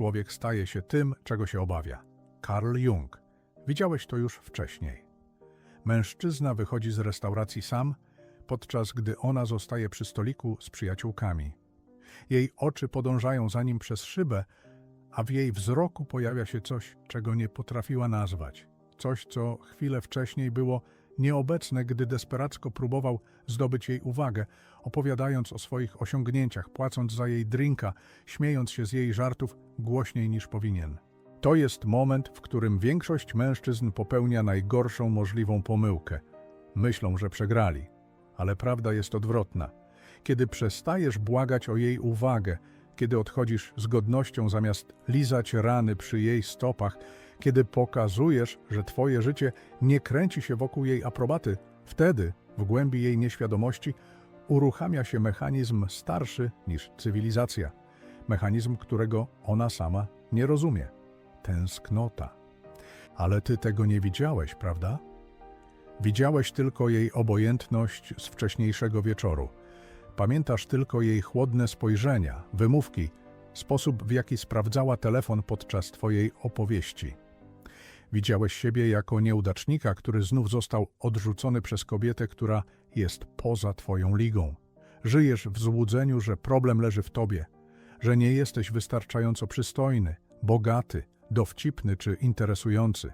człowiek staje się tym, czego się obawia. Carl Jung. Widziałeś to już wcześniej. Mężczyzna wychodzi z restauracji sam, podczas gdy ona zostaje przy stoliku z przyjaciółkami. Jej oczy podążają za nim przez szybę, a w jej wzroku pojawia się coś, czego nie potrafiła nazwać. Coś, co chwilę wcześniej było nieobecne, gdy desperacko próbował zdobyć jej uwagę, opowiadając o swoich osiągnięciach, płacąc za jej drinka, śmiejąc się z jej żartów głośniej niż powinien. To jest moment, w którym większość mężczyzn popełnia najgorszą możliwą pomyłkę. Myślą, że przegrali, ale prawda jest odwrotna. Kiedy przestajesz błagać o jej uwagę, kiedy odchodzisz z godnością zamiast lizać rany przy jej stopach, kiedy pokazujesz, że twoje życie nie kręci się wokół jej aprobaty, wtedy, w głębi jej nieświadomości, uruchamia się mechanizm starszy niż cywilizacja. Mechanizm, którego ona sama nie rozumie. Tęsknota. Ale ty tego nie widziałeś, prawda? Widziałeś tylko jej obojętność z wcześniejszego wieczoru. Pamiętasz tylko jej chłodne spojrzenia, wymówki, sposób w jaki sprawdzała telefon podczas twojej opowieści. Widziałeś siebie jako nieudacznika, który znów został odrzucony przez kobietę, która jest poza twoją ligą. Żyjesz w złudzeniu, że problem leży w tobie, że nie jesteś wystarczająco przystojny, bogaty, dowcipny czy interesujący,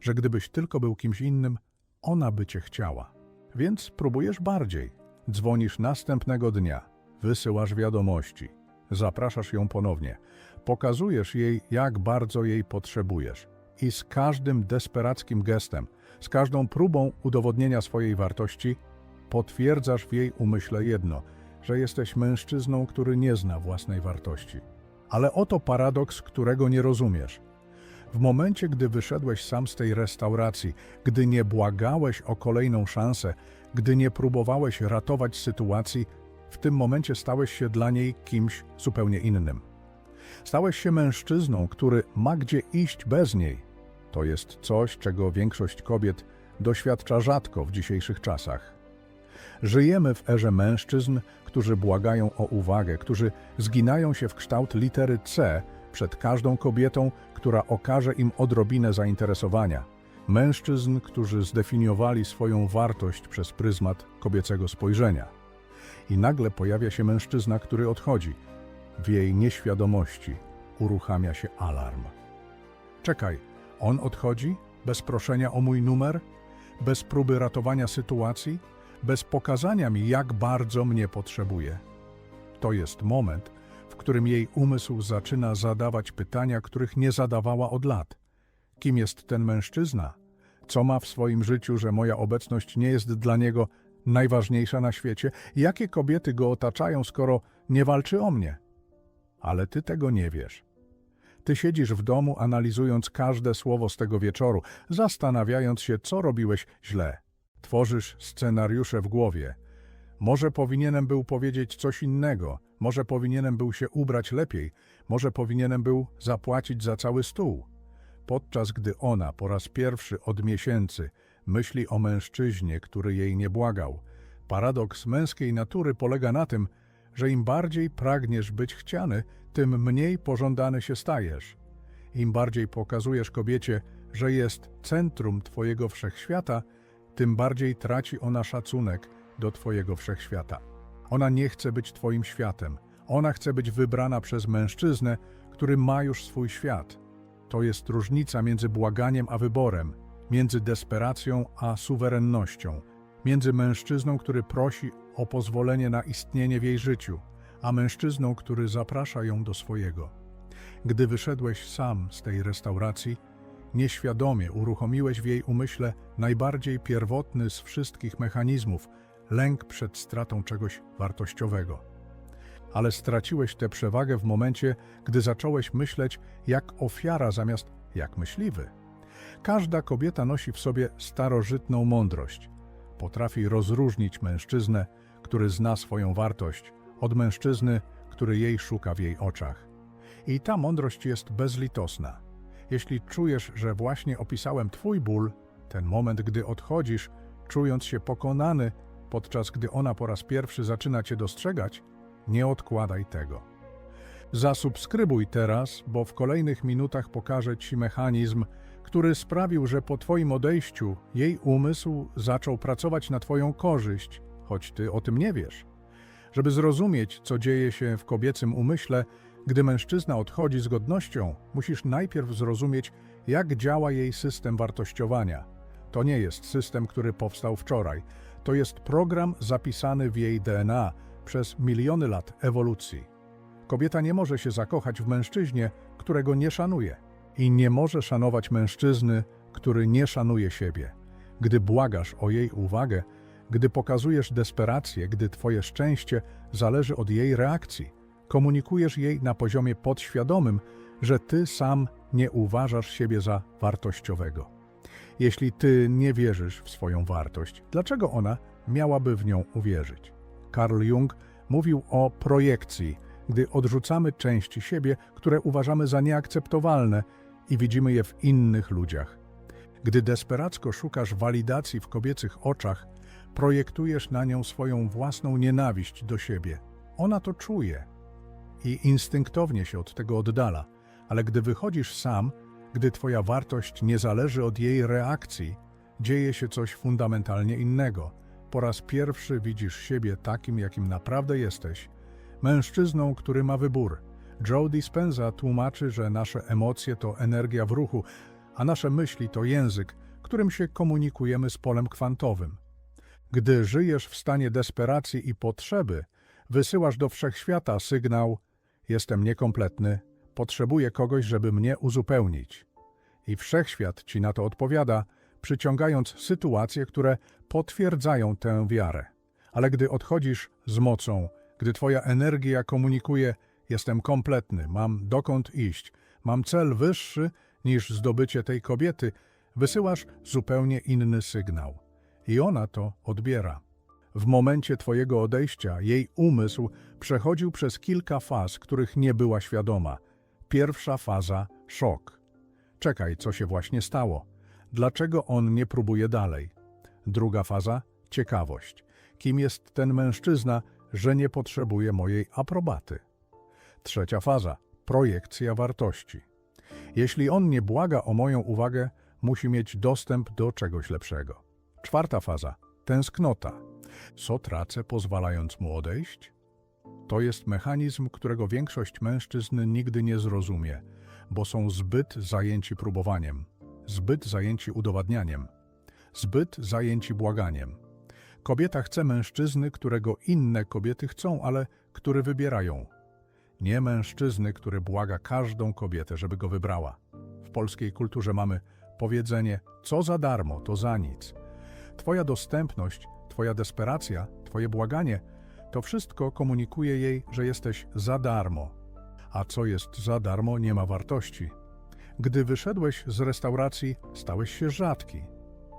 że gdybyś tylko był kimś innym, ona by cię chciała. Więc próbujesz bardziej. Dzwonisz następnego dnia, wysyłasz wiadomości, zapraszasz ją ponownie, pokazujesz jej, jak bardzo jej potrzebujesz. I z każdym desperackim gestem, z każdą próbą udowodnienia swojej wartości, potwierdzasz w jej umyśle jedno, że jesteś mężczyzną, który nie zna własnej wartości. Ale oto paradoks, którego nie rozumiesz. W momencie, gdy wyszedłeś sam z tej restauracji, gdy nie błagałeś o kolejną szansę, gdy nie próbowałeś ratować sytuacji, w tym momencie stałeś się dla niej kimś zupełnie innym. Stałeś się mężczyzną, który ma gdzie iść bez niej. To jest coś, czego większość kobiet doświadcza rzadko w dzisiejszych czasach. Żyjemy w erze mężczyzn, którzy błagają o uwagę, którzy zginają się w kształt litery C przed każdą kobietą, która okaże im odrobinę zainteresowania. Mężczyzn, którzy zdefiniowali swoją wartość przez pryzmat kobiecego spojrzenia. I nagle pojawia się mężczyzna, który odchodzi. W jej nieświadomości uruchamia się alarm. Czekaj, on odchodzi? Bez proszenia o mój numer? Bez próby ratowania sytuacji? Bez pokazania mi, jak bardzo mnie potrzebuje? To jest moment, w którym jej umysł zaczyna zadawać pytania, których nie zadawała od lat. Kim jest ten mężczyzna? Co ma w swoim życiu, że moja obecność nie jest dla niego najważniejsza na świecie? Jakie kobiety go otaczają, skoro nie walczy o mnie? Ale ty tego nie wiesz. Ty siedzisz w domu, analizując każde słowo z tego wieczoru, zastanawiając się, co robiłeś źle. Tworzysz scenariusze w głowie. Może powinienem był powiedzieć coś innego, może powinienem był się ubrać lepiej, może powinienem był zapłacić za cały stół. Podczas gdy ona po raz pierwszy od miesięcy myśli o mężczyźnie, który jej nie błagał, paradoks męskiej natury polega na tym, że im bardziej pragniesz być chciany, tym mniej pożądany się stajesz. Im bardziej pokazujesz kobiecie, że jest centrum Twojego wszechświata, tym bardziej traci ona szacunek do Twojego wszechświata. Ona nie chce być Twoim światem. Ona chce być wybrana przez mężczyznę, który ma już swój świat. To jest różnica między błaganiem a wyborem, między desperacją a suwerennością, między mężczyzną, który prosi o pozwolenie na istnienie w jej życiu, a mężczyzną, który zaprasza ją do swojego. Gdy wyszedłeś sam z tej restauracji, nieświadomie uruchomiłeś w jej umyśle najbardziej pierwotny z wszystkich mechanizmów lęk przed stratą czegoś wartościowego. Ale straciłeś tę przewagę w momencie, gdy zacząłeś myśleć jak ofiara zamiast jak myśliwy. Każda kobieta nosi w sobie starożytną mądrość. Potrafi rozróżnić mężczyznę, który zna swoją wartość, od mężczyzny, który jej szuka w jej oczach. I ta mądrość jest bezlitosna. Jeśli czujesz, że właśnie opisałem Twój ból, ten moment, gdy odchodzisz, czując się pokonany, podczas gdy ona po raz pierwszy zaczyna Cię dostrzegać, nie odkładaj tego. Zasubskrybuj teraz, bo w kolejnych minutach pokażę Ci mechanizm, który sprawił, że po Twoim odejściu jej umysł zaczął pracować na Twoją korzyść, choć Ty o tym nie wiesz. Żeby zrozumieć, co dzieje się w kobiecym umyśle, gdy mężczyzna odchodzi z godnością, musisz najpierw zrozumieć, jak działa jej system wartościowania. To nie jest system, który powstał wczoraj. To jest program zapisany w jej DNA przez miliony lat ewolucji. Kobieta nie może się zakochać w mężczyźnie, którego nie szanuje. I nie może szanować mężczyzny, który nie szanuje siebie. Gdy błagasz o jej uwagę, gdy pokazujesz desperację, gdy twoje szczęście zależy od jej reakcji, komunikujesz jej na poziomie podświadomym, że ty sam nie uważasz siebie za wartościowego. Jeśli ty nie wierzysz w swoją wartość, dlaczego ona miałaby w nią uwierzyć? Carl Jung mówił o projekcji, gdy odrzucamy części siebie, które uważamy za nieakceptowalne i widzimy je w innych ludziach. Gdy desperacko szukasz walidacji w kobiecych oczach, projektujesz na nią swoją własną nienawiść do siebie. Ona to czuje i instynktownie się od tego oddala, ale gdy wychodzisz sam, gdy twoja wartość nie zależy od jej reakcji, dzieje się coś fundamentalnie innego. Po raz pierwszy widzisz siebie takim, jakim naprawdę jesteś. Mężczyzną, który ma wybór. Joe Dispenza tłumaczy, że nasze emocje to energia w ruchu, a nasze myśli to język, którym się komunikujemy z polem kwantowym. Gdy żyjesz w stanie desperacji i potrzeby, wysyłasz do wszechświata sygnał: Jestem niekompletny, potrzebuję kogoś, żeby mnie uzupełnić. I wszechświat ci na to odpowiada, przyciągając sytuacje, które potwierdzają tę wiarę. Ale gdy odchodzisz z mocą, gdy twoja energia komunikuje: Jestem kompletny, mam dokąd iść, mam cel wyższy niż zdobycie tej kobiety, wysyłasz zupełnie inny sygnał. I ona to odbiera. W momencie Twojego odejścia jej umysł przechodził przez kilka faz, których nie była świadoma. Pierwsza faza szok. Czekaj, co się właśnie stało? Dlaczego on nie próbuje dalej? Druga faza ciekawość. Kim jest ten mężczyzna, że nie potrzebuje mojej aprobaty? Trzecia faza projekcja wartości. Jeśli on nie błaga o moją uwagę, musi mieć dostęp do czegoś lepszego. Czwarta faza tęsknota. Co tracę, pozwalając mu odejść? To jest mechanizm, którego większość mężczyzn nigdy nie zrozumie, bo są zbyt zajęci próbowaniem, zbyt zajęci udowadnianiem, zbyt zajęci błaganiem. Kobieta chce mężczyzny, którego inne kobiety chcą, ale który wybierają. Nie mężczyzny, który błaga każdą kobietę, żeby go wybrała. W polskiej kulturze mamy powiedzenie: co za darmo, to za nic. Twoja dostępność, Twoja desperacja, Twoje błaganie to wszystko komunikuje jej, że jesteś za darmo. A co jest za darmo, nie ma wartości. Gdy wyszedłeś z restauracji, stałeś się rzadki.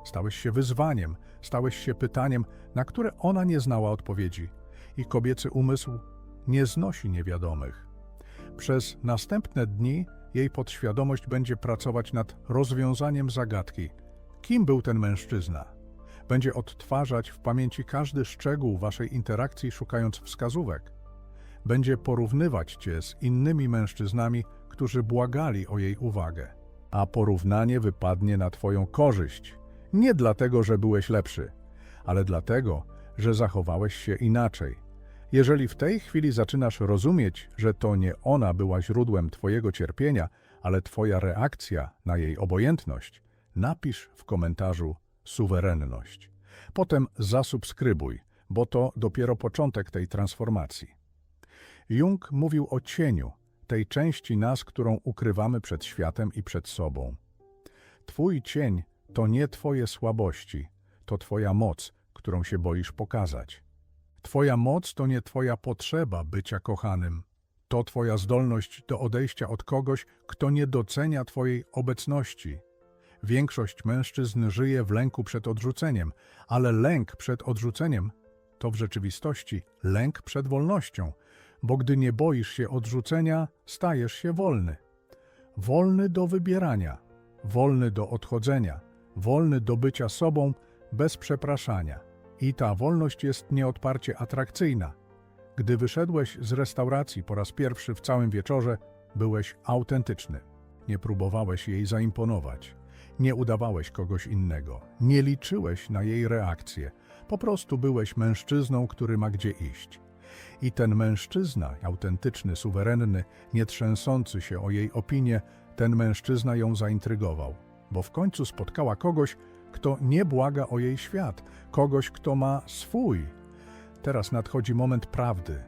Stałeś się wyzwaniem, stałeś się pytaniem, na które ona nie znała odpowiedzi. I kobiecy umysł nie znosi niewiadomych. Przez następne dni jej podświadomość będzie pracować nad rozwiązaniem zagadki. Kim był ten mężczyzna? Będzie odtwarzać w pamięci każdy szczegół waszej interakcji, szukając wskazówek. Będzie porównywać cię z innymi mężczyznami, którzy błagali o jej uwagę. A porównanie wypadnie na twoją korzyść. Nie dlatego, że byłeś lepszy, ale dlatego, że zachowałeś się inaczej. Jeżeli w tej chwili zaczynasz rozumieć, że to nie ona była źródłem twojego cierpienia, ale twoja reakcja na jej obojętność, napisz w komentarzu suwerenność. Potem zasubskrybuj, bo to dopiero początek tej transformacji. Jung mówił o cieniu, tej części nas, którą ukrywamy przed światem i przed sobą. Twój cień to nie Twoje słabości, to Twoja moc, którą się boisz pokazać. Twoja moc to nie Twoja potrzeba bycia kochanym. To Twoja zdolność do odejścia od kogoś, kto nie docenia Twojej obecności. Większość mężczyzn żyje w lęku przed odrzuceniem, ale lęk przed odrzuceniem to w rzeczywistości lęk przed wolnością, bo gdy nie boisz się odrzucenia, stajesz się wolny. Wolny do wybierania, wolny do odchodzenia, wolny do bycia sobą bez przepraszania. I ta wolność jest nieodparcie atrakcyjna. Gdy wyszedłeś z restauracji po raz pierwszy w całym wieczorze, byłeś autentyczny. Nie próbowałeś jej zaimponować. Nie udawałeś kogoś innego. Nie liczyłeś na jej reakcję. Po prostu byłeś mężczyzną, który ma gdzie iść. I ten mężczyzna, autentyczny, suwerenny, nie trzęsący się o jej opinię, ten mężczyzna ją zaintrygował, bo w końcu spotkała kogoś, kto nie błaga o jej świat, kogoś, kto ma swój. Teraz nadchodzi moment prawdy.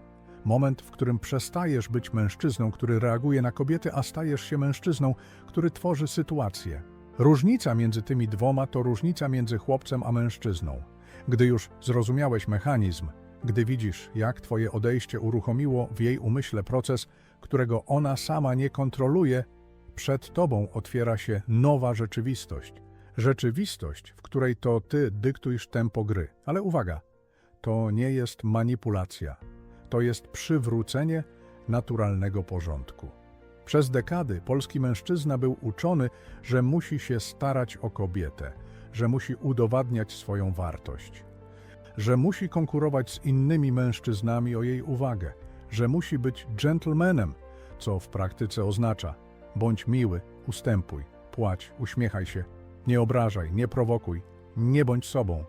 Moment, w którym przestajesz być mężczyzną, który reaguje na kobiety, a stajesz się mężczyzną, który tworzy sytuację. Różnica między tymi dwoma to różnica między chłopcem a mężczyzną. Gdy już zrozumiałeś mechanizm, gdy widzisz, jak twoje odejście uruchomiło w jej umyśle proces, którego ona sama nie kontroluje, przed tobą otwiera się nowa rzeczywistość. Rzeczywistość, w której to ty dyktujesz tempo gry. Ale uwaga, to nie jest manipulacja. To jest przywrócenie naturalnego porządku. Przez dekady polski mężczyzna był uczony, że musi się starać o kobietę, że musi udowadniać swoją wartość, że musi konkurować z innymi mężczyznami o jej uwagę, że musi być gentlemanem, co w praktyce oznacza bądź miły, ustępuj, płać, uśmiechaj się, nie obrażaj, nie prowokuj, nie bądź sobą.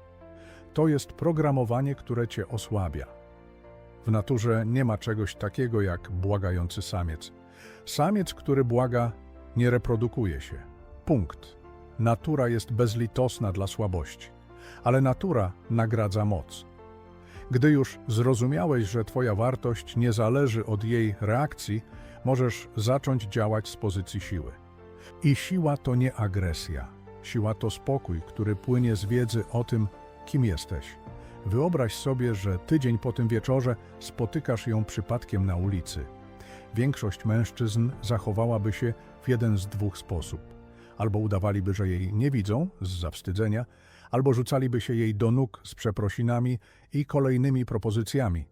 To jest programowanie, które cię osłabia. W naturze nie ma czegoś takiego jak błagający samiec. Samiec, który błaga, nie reprodukuje się. Punkt. Natura jest bezlitosna dla słabości, ale natura nagradza moc. Gdy już zrozumiałeś, że Twoja wartość nie zależy od jej reakcji, możesz zacząć działać z pozycji siły. I siła to nie agresja. Siła to spokój, który płynie z wiedzy o tym, kim jesteś. Wyobraź sobie, że tydzień po tym wieczorze spotykasz ją przypadkiem na ulicy. Większość mężczyzn zachowałaby się w jeden z dwóch sposób. Albo udawaliby, że jej nie widzą z zawstydzenia, albo rzucaliby się jej do nóg z przeprosinami i kolejnymi propozycjami.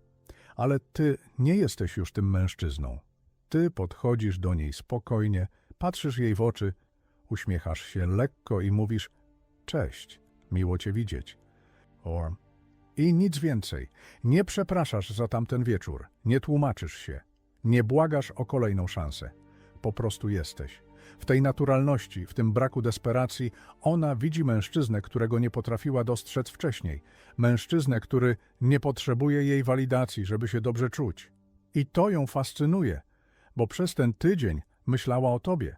Ale ty nie jesteś już tym mężczyzną. Ty podchodzisz do niej spokojnie, patrzysz jej w oczy, uśmiechasz się lekko i mówisz: Cześć, miło cię widzieć. Or i nic więcej. Nie przepraszasz za tamten wieczór, nie tłumaczysz się, nie błagasz o kolejną szansę. Po prostu jesteś. W tej naturalności, w tym braku desperacji, ona widzi mężczyznę, którego nie potrafiła dostrzec wcześniej. Mężczyznę, który nie potrzebuje jej walidacji, żeby się dobrze czuć. I to ją fascynuje, bo przez ten tydzień myślała o tobie.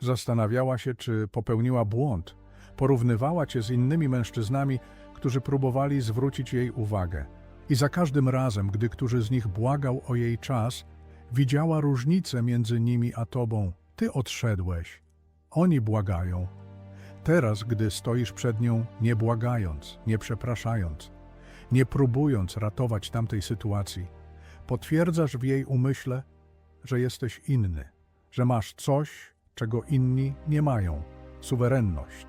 Zastanawiała się, czy popełniła błąd. Porównywała cię z innymi mężczyznami, którzy próbowali zwrócić jej uwagę. I za każdym razem, gdy którzy z nich błagał o jej czas, widziała różnicę między nimi a tobą. Ty odszedłeś. Oni błagają. Teraz, gdy stoisz przed nią, nie błagając, nie przepraszając, nie próbując ratować tamtej sytuacji, potwierdzasz w jej umyśle, że jesteś inny, że masz coś, czego inni nie mają suwerenność.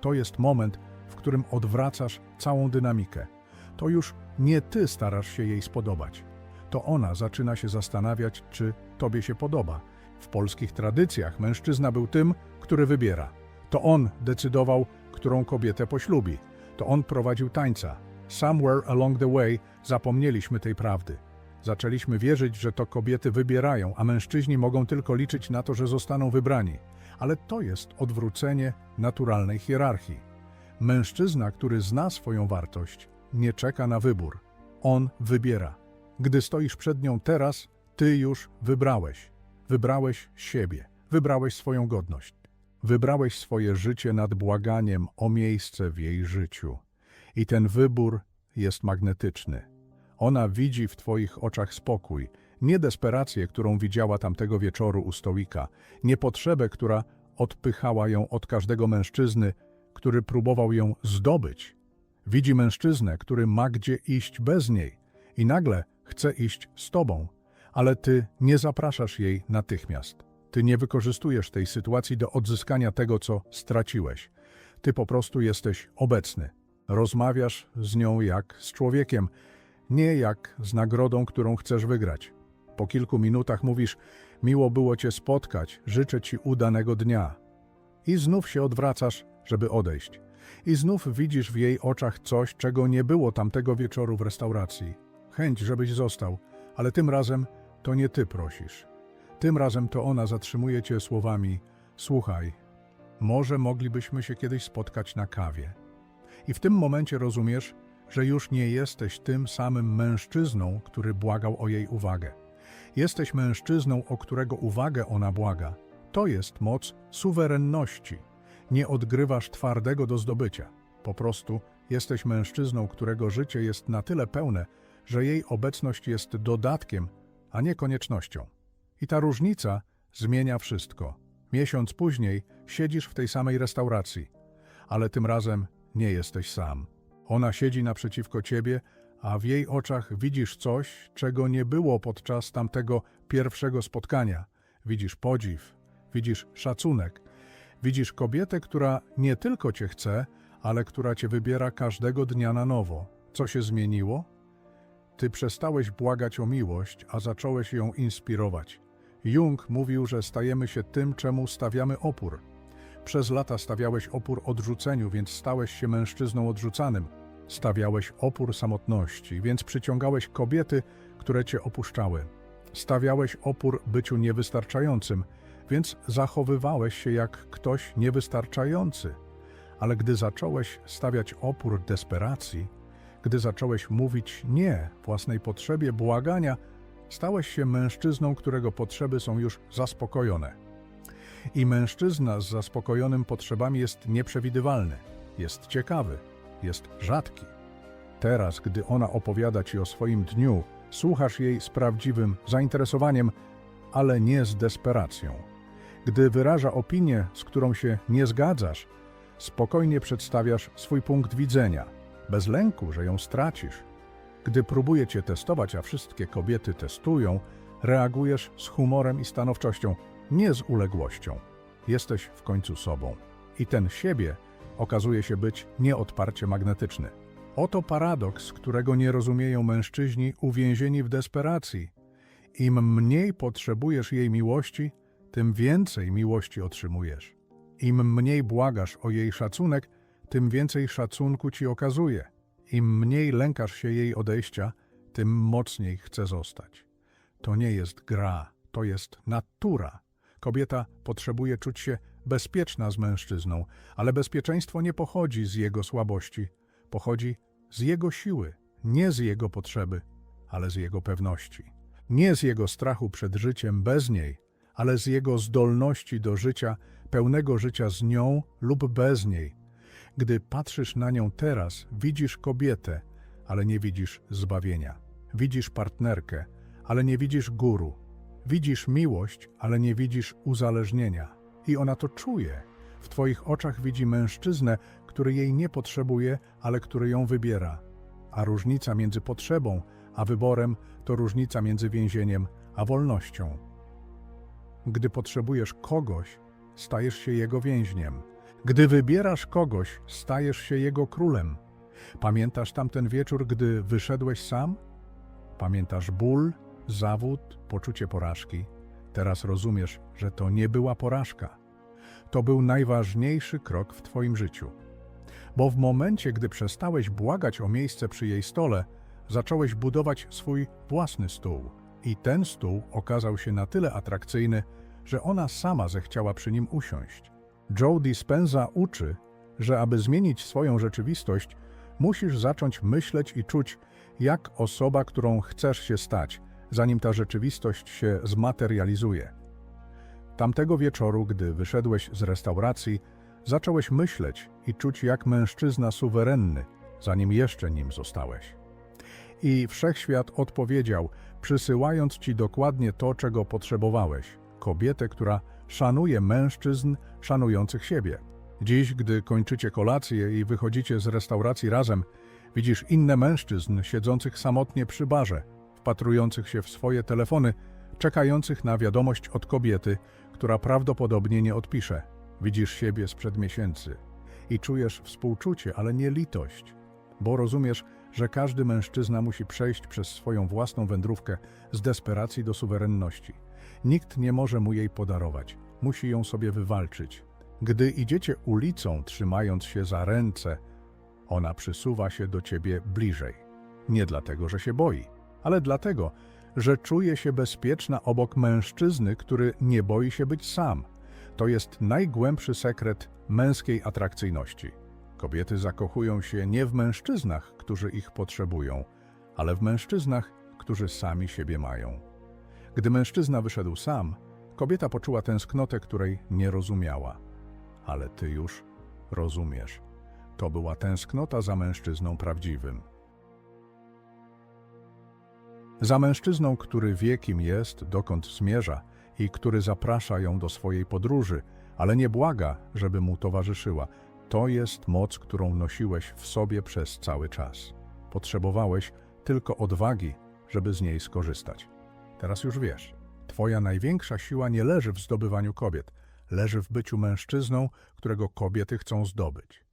To jest moment, w którym odwracasz całą dynamikę. To już nie ty starasz się jej spodobać. To ona zaczyna się zastanawiać, czy tobie się podoba. W polskich tradycjach mężczyzna był tym, który wybiera. To on decydował, którą kobietę poślubi. To on prowadził tańca. Somewhere along the way zapomnieliśmy tej prawdy. Zaczęliśmy wierzyć, że to kobiety wybierają, a mężczyźni mogą tylko liczyć na to, że zostaną wybrani. Ale to jest odwrócenie naturalnej hierarchii. Mężczyzna, który zna swoją wartość, nie czeka na wybór. On wybiera. Gdy stoisz przed nią teraz, ty już wybrałeś. Wybrałeś siebie, wybrałeś swoją godność. Wybrałeś swoje życie nad błaganiem o miejsce w jej życiu. I ten wybór jest magnetyczny. Ona widzi w twoich oczach spokój, nie desperację, którą widziała tamtego wieczoru u stołika, nie potrzebę, która odpychała ją od każdego mężczyzny, który próbował ją zdobyć. Widzi mężczyznę, który ma gdzie iść bez niej i nagle chce iść z tobą, ale ty nie zapraszasz jej natychmiast. Ty nie wykorzystujesz tej sytuacji do odzyskania tego, co straciłeś. Ty po prostu jesteś obecny. Rozmawiasz z nią jak z człowiekiem, nie jak z nagrodą, którą chcesz wygrać. Po kilku minutach mówisz: Miło było cię spotkać, życzę ci udanego dnia. I znów się odwracasz, żeby odejść. I znów widzisz w jej oczach coś, czego nie było tamtego wieczoru w restauracji chęć, żebyś został, ale tym razem to nie ty prosisz. Tym razem to ona zatrzymuje cię słowami: Słuchaj, może moglibyśmy się kiedyś spotkać na kawie. I w tym momencie rozumiesz, że już nie jesteś tym samym mężczyzną, który błagał o jej uwagę. Jesteś mężczyzną, o którego uwagę ona błaga. To jest moc suwerenności. Nie odgrywasz twardego do zdobycia. Po prostu jesteś mężczyzną, którego życie jest na tyle pełne, że jej obecność jest dodatkiem, a nie koniecznością. I ta różnica zmienia wszystko. Miesiąc później siedzisz w tej samej restauracji, ale tym razem nie jesteś sam. Ona siedzi naprzeciwko ciebie, a w jej oczach widzisz coś, czego nie było podczas tamtego pierwszego spotkania. Widzisz podziw, widzisz szacunek, widzisz kobietę, która nie tylko cię chce, ale która cię wybiera każdego dnia na nowo. Co się zmieniło? Ty przestałeś błagać o miłość, a zacząłeś ją inspirować. Jung mówił, że stajemy się tym, czemu stawiamy opór. Przez lata stawiałeś opór odrzuceniu, więc stałeś się mężczyzną odrzucanym. Stawiałeś opór samotności, więc przyciągałeś kobiety, które cię opuszczały. Stawiałeś opór byciu niewystarczającym, więc zachowywałeś się jak ktoś niewystarczający. Ale gdy zacząłeś stawiać opór desperacji, gdy zacząłeś mówić nie własnej potrzebie błagania, stałeś się mężczyzną, którego potrzeby są już zaspokojone. I mężczyzna z zaspokojonym potrzebami jest nieprzewidywalny, jest ciekawy, jest rzadki. Teraz, gdy ona opowiada ci o swoim dniu, słuchasz jej z prawdziwym zainteresowaniem, ale nie z desperacją. Gdy wyraża opinię, z którą się nie zgadzasz, spokojnie przedstawiasz swój punkt widzenia, bez lęku, że ją stracisz. Gdy próbuje cię testować, a wszystkie kobiety testują, reagujesz z humorem i stanowczością, nie z uległością. Jesteś w końcu sobą. I ten siebie okazuje się być nieodparcie magnetyczny. Oto paradoks, którego nie rozumieją mężczyźni uwięzieni w desperacji. Im mniej potrzebujesz jej miłości, tym więcej miłości otrzymujesz. Im mniej błagasz o jej szacunek, tym więcej szacunku ci okazuje. Im mniej lękasz się jej odejścia, tym mocniej chce zostać. To nie jest gra, to jest natura. Kobieta potrzebuje czuć się bezpieczna z mężczyzną, ale bezpieczeństwo nie pochodzi z jego słabości, pochodzi z jego siły, nie z jego potrzeby, ale z jego pewności. Nie z jego strachu przed życiem bez niej, ale z jego zdolności do życia, pełnego życia z nią lub bez niej. Gdy patrzysz na nią teraz, widzisz kobietę, ale nie widzisz zbawienia. Widzisz partnerkę, ale nie widzisz guru. Widzisz miłość, ale nie widzisz uzależnienia. I ona to czuje. W twoich oczach widzi mężczyznę, który jej nie potrzebuje, ale który ją wybiera. A różnica między potrzebą a wyborem to różnica między więzieniem a wolnością. Gdy potrzebujesz kogoś, stajesz się jego więźniem. Gdy wybierasz kogoś, stajesz się jego królem. Pamiętasz tamten wieczór, gdy wyszedłeś sam? Pamiętasz ból, zawód, poczucie porażki? Teraz rozumiesz, że to nie była porażka. To był najważniejszy krok w Twoim życiu. Bo w momencie, gdy przestałeś błagać o miejsce przy jej stole, zacząłeś budować swój własny stół. I ten stół okazał się na tyle atrakcyjny, że ona sama zechciała przy nim usiąść. Joe Dispenza uczy, że aby zmienić swoją rzeczywistość, musisz zacząć myśleć i czuć jak osoba, którą chcesz się stać, zanim ta rzeczywistość się zmaterializuje. Tamtego wieczoru, gdy wyszedłeś z restauracji, zacząłeś myśleć i czuć jak mężczyzna suwerenny, zanim jeszcze nim zostałeś. I wszechświat odpowiedział, przysyłając ci dokładnie to, czego potrzebowałeś kobietę, która szanuje mężczyzn szanujących siebie. Dziś, gdy kończycie kolację i wychodzicie z restauracji razem, widzisz inne mężczyzn siedzących samotnie przy barze, wpatrujących się w swoje telefony, czekających na wiadomość od kobiety, która prawdopodobnie nie odpisze. Widzisz siebie sprzed miesięcy i czujesz współczucie, ale nie litość, bo rozumiesz, że każdy mężczyzna musi przejść przez swoją własną wędrówkę z desperacji do suwerenności. Nikt nie może mu jej podarować, musi ją sobie wywalczyć. Gdy idziecie ulicą, trzymając się za ręce, ona przysuwa się do ciebie bliżej. Nie dlatego, że się boi, ale dlatego, że czuje się bezpieczna obok mężczyzny, który nie boi się być sam. To jest najgłębszy sekret męskiej atrakcyjności. Kobiety zakochują się nie w mężczyznach, którzy ich potrzebują, ale w mężczyznach, którzy sami siebie mają. Gdy mężczyzna wyszedł sam, kobieta poczuła tęsknotę, której nie rozumiała. Ale ty już rozumiesz. To była tęsknota za mężczyzną prawdziwym. Za mężczyzną, który wie, kim jest, dokąd zmierza i który zaprasza ją do swojej podróży, ale nie błaga, żeby mu towarzyszyła. To jest moc, którą nosiłeś w sobie przez cały czas. Potrzebowałeś tylko odwagi, żeby z niej skorzystać. Teraz już wiesz, twoja największa siła nie leży w zdobywaniu kobiet, leży w byciu mężczyzną, którego kobiety chcą zdobyć.